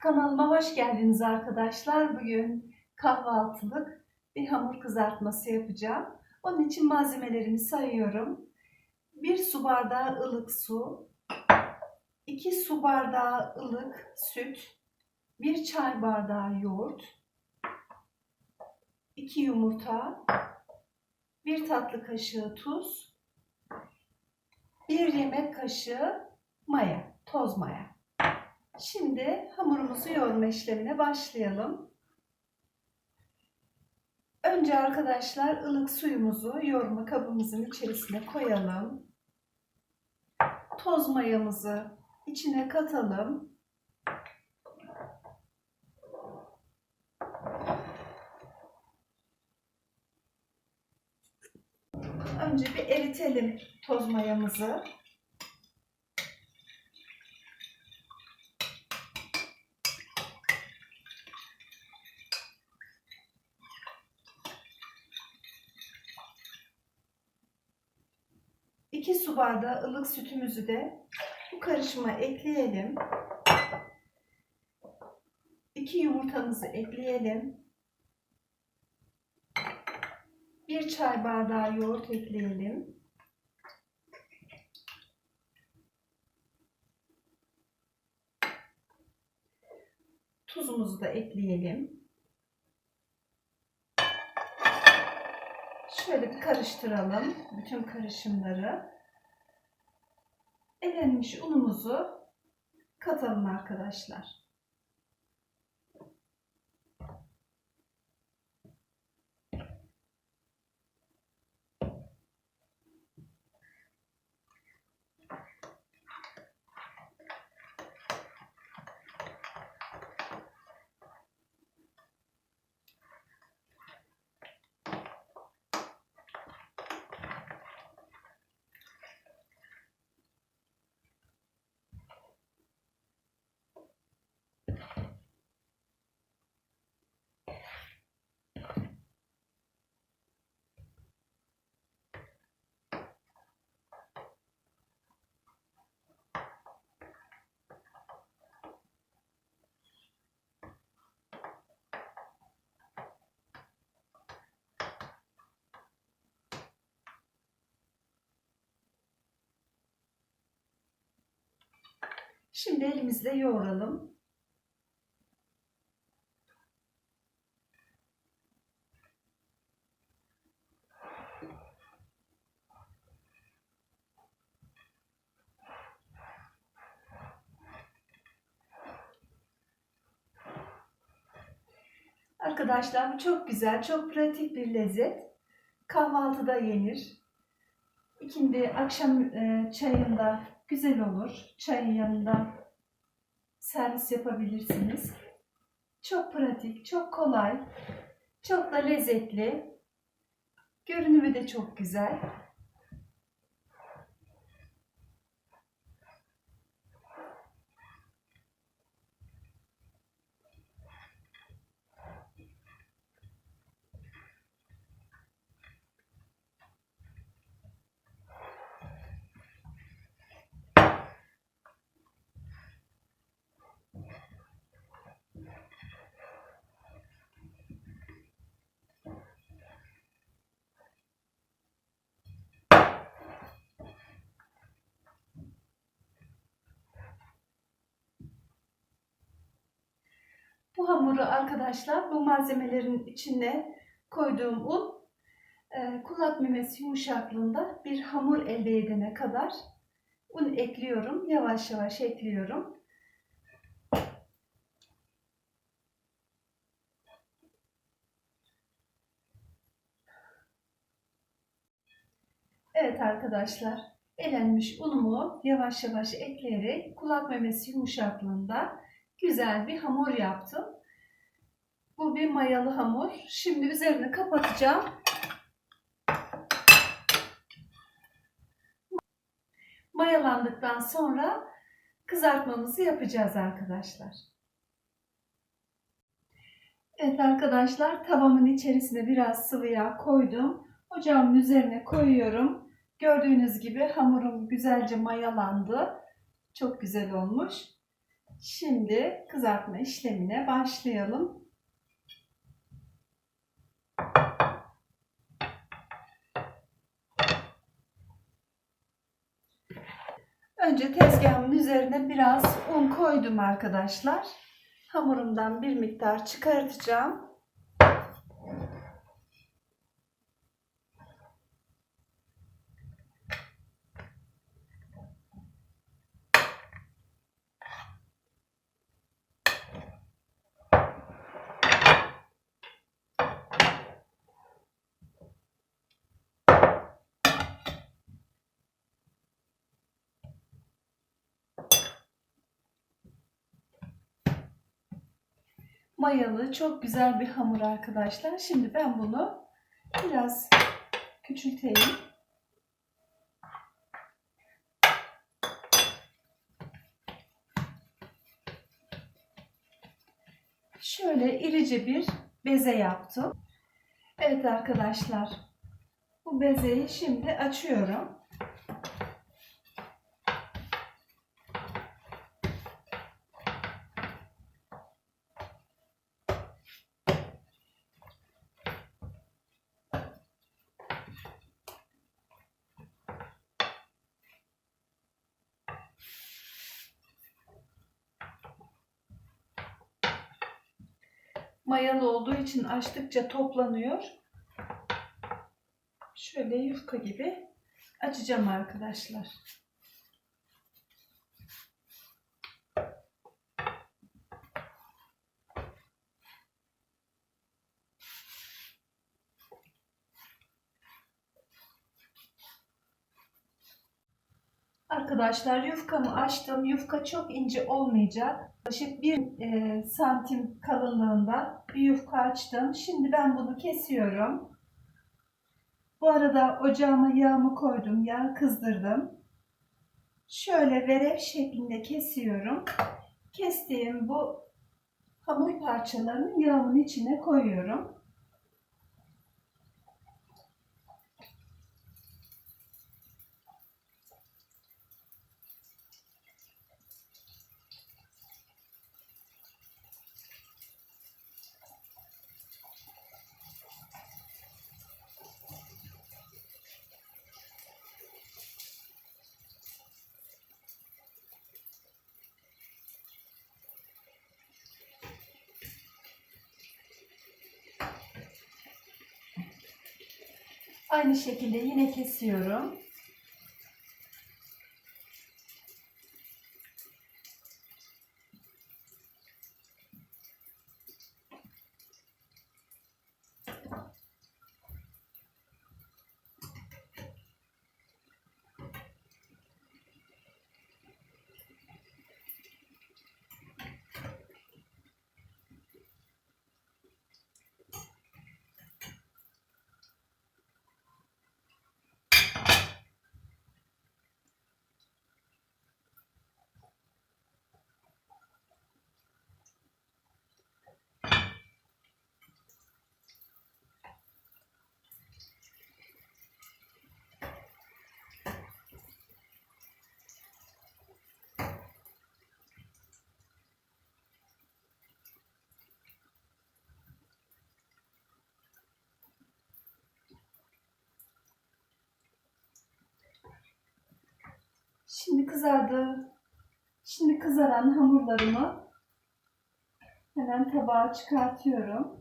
Kanalıma hoş geldiniz arkadaşlar. Bugün kahvaltılık bir hamur kızartması yapacağım. Onun için malzemelerimi sayıyorum. 1 su bardağı ılık su, 2 su bardağı ılık süt, 1 çay bardağı yoğurt, 2 yumurta, 1 tatlı kaşığı tuz, 1 yemek kaşığı maya, toz maya. Şimdi hamurumuzu yoğurma işlemine başlayalım. Önce arkadaşlar ılık suyumuzu yoğurma kabımızın içerisine koyalım. Toz mayamızı içine katalım. Önce bir eritelim toz mayamızı. İki su bardağı ılık sütümüzü de bu karışıma ekleyelim. İki yumurtamızı ekleyelim. Bir çay bardağı yoğurt ekleyelim. Tuzumuzu da ekleyelim. Şöyle bir karıştıralım bütün karışımları. Elenmiş unumuzu katalım arkadaşlar. Şimdi elimizle yoğuralım. Arkadaşlar bu çok güzel, çok pratik bir lezzet. Kahvaltıda yenir. İkindi akşam e, çayında güzel olur. Çayın yanında servis yapabilirsiniz. Çok pratik, çok kolay, çok da lezzetli. Görünümü de çok güzel. Bu hamuru arkadaşlar bu malzemelerin içine koyduğum un e, kulak memesi yumuşaklığında bir hamur elde edene kadar un ekliyorum. Yavaş yavaş ekliyorum. Evet arkadaşlar elenmiş unumu yavaş yavaş ekleyerek kulak memesi yumuşaklığında güzel bir hamur yaptım. Bu bir mayalı hamur. Şimdi üzerini kapatacağım. Mayalandıktan sonra kızartmamızı yapacağız arkadaşlar. Evet arkadaşlar tavamın içerisine biraz sıvı yağ koydum. Ocağımın üzerine koyuyorum. Gördüğünüz gibi hamurum güzelce mayalandı. Çok güzel olmuş. Şimdi kızartma işlemine başlayalım. Önce tezgahımın üzerine biraz un koydum arkadaşlar. Hamurumdan bir miktar çıkartacağım. Mayalı çok güzel bir hamur arkadaşlar. Şimdi ben bunu biraz küçülteyim. Şöyle irice bir beze yaptım. Evet arkadaşlar. Bu bezeyi şimdi açıyorum. Mayalı olduğu için açtıkça toplanıyor. Şöyle yufka gibi açacağım arkadaşlar. Arkadaşlar yufkamı açtım. Yufka çok ince olmayacak. Yaklaşık bir e, santim kalınlığında bir yufka açtım. Şimdi ben bunu kesiyorum. Bu arada ocağıma yağımı koydum. Yağ kızdırdım. Şöyle verev şeklinde kesiyorum. Kestiğim bu hamur parçalarını yağımın içine koyuyorum. Aynı şekilde yine kesiyorum. Şimdi kızardı. Şimdi kızaran hamurlarımı hemen tabağa çıkartıyorum.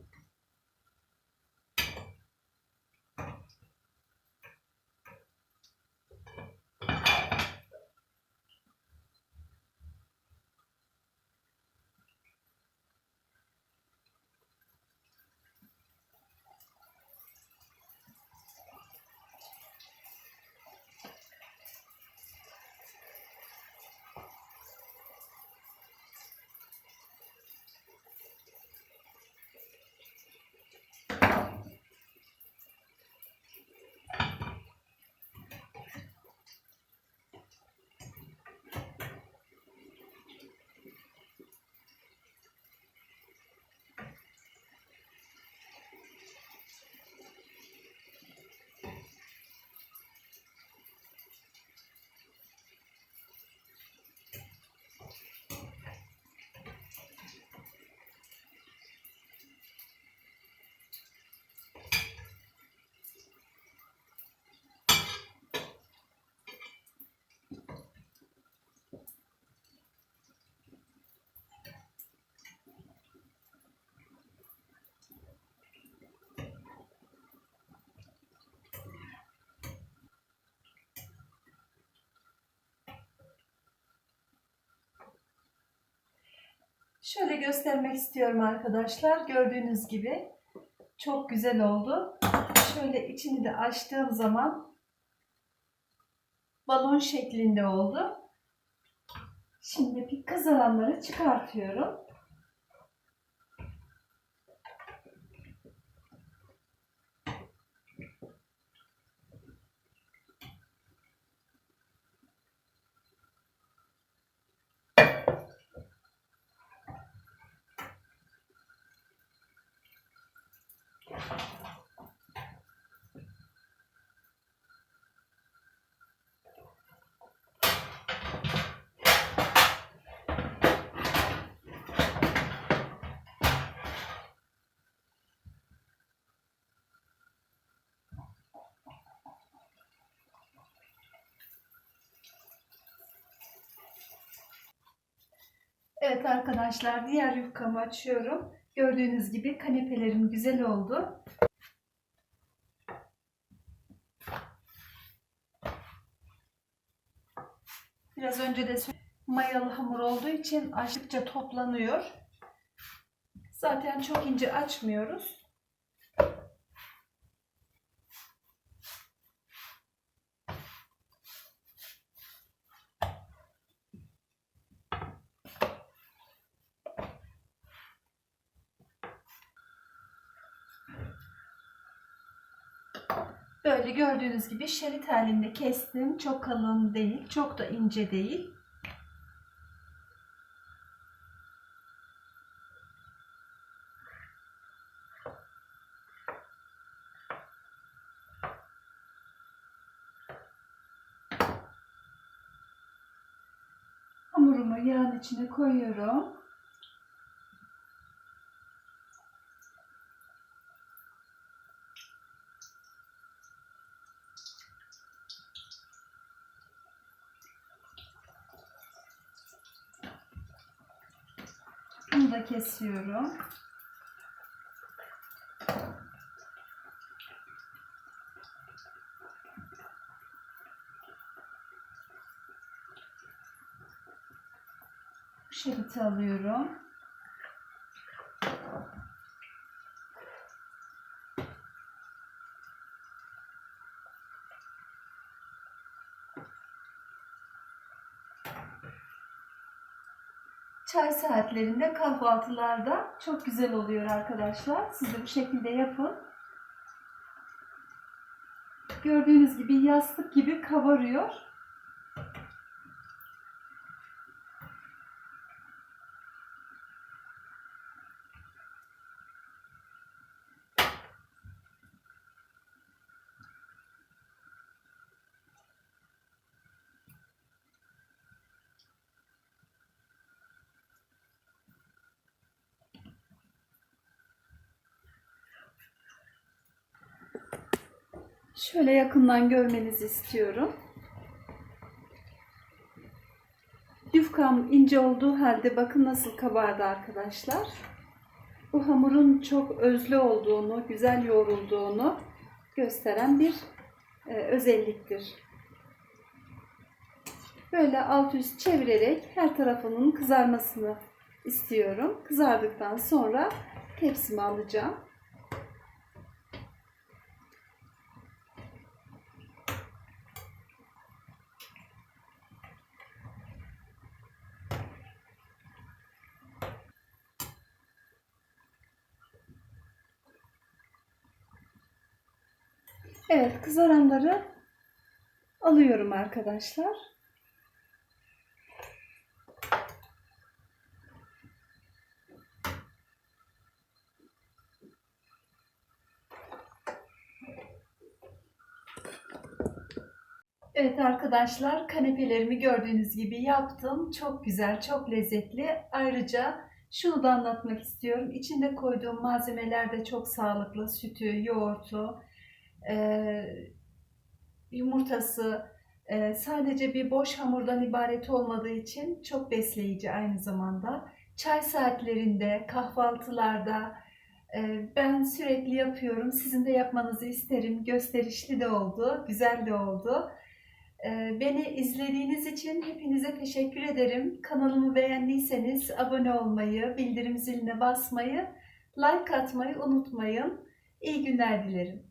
Şöyle göstermek istiyorum arkadaşlar. Gördüğünüz gibi çok güzel oldu. Şöyle içini de açtığım zaman balon şeklinde oldu. Şimdi bir kızaranları çıkartıyorum. Evet arkadaşlar diğer yufkamı açıyorum. Gördüğünüz gibi kanepelerim güzel oldu. Biraz önce de mayalı hamur olduğu için açtıkça toplanıyor. Zaten çok ince açmıyoruz. Böyle gördüğünüz gibi şerit halinde kestim. Çok kalın değil, çok da ince değil. Hamurumu yağın içine koyuyorum. Da kesiyorum. Bu şeriti alıyorum. Çay saatlerinde kahvaltılarda çok güzel oluyor arkadaşlar. Siz de bu şekilde yapın. Gördüğünüz gibi yastık gibi kabarıyor. Şöyle yakından görmenizi istiyorum. Yufkam ince olduğu halde bakın nasıl kabardı arkadaşlar. Bu hamurun çok özlü olduğunu, güzel yoğrulduğunu gösteren bir e, özelliktir. Böyle alt üst çevirerek her tarafının kızarmasını istiyorum. Kızardıktan sonra tepsime alacağım. Evet, kızaranları alıyorum arkadaşlar. Evet arkadaşlar, kanepelerimi gördüğünüz gibi yaptım. Çok güzel, çok lezzetli. Ayrıca şunu da anlatmak istiyorum. İçinde koyduğum malzemeler de çok sağlıklı. Sütü, yoğurtu, yumurtası e, sadece bir boş hamurdan ibaret olmadığı için çok besleyici aynı zamanda. Çay saatlerinde, kahvaltılarda e, ben sürekli yapıyorum. Sizin de yapmanızı isterim. Gösterişli de oldu, güzel de oldu. Beni izlediğiniz için hepinize teşekkür ederim. Kanalımı beğendiyseniz abone olmayı, bildirim ziline basmayı, like atmayı unutmayın. İyi günler dilerim.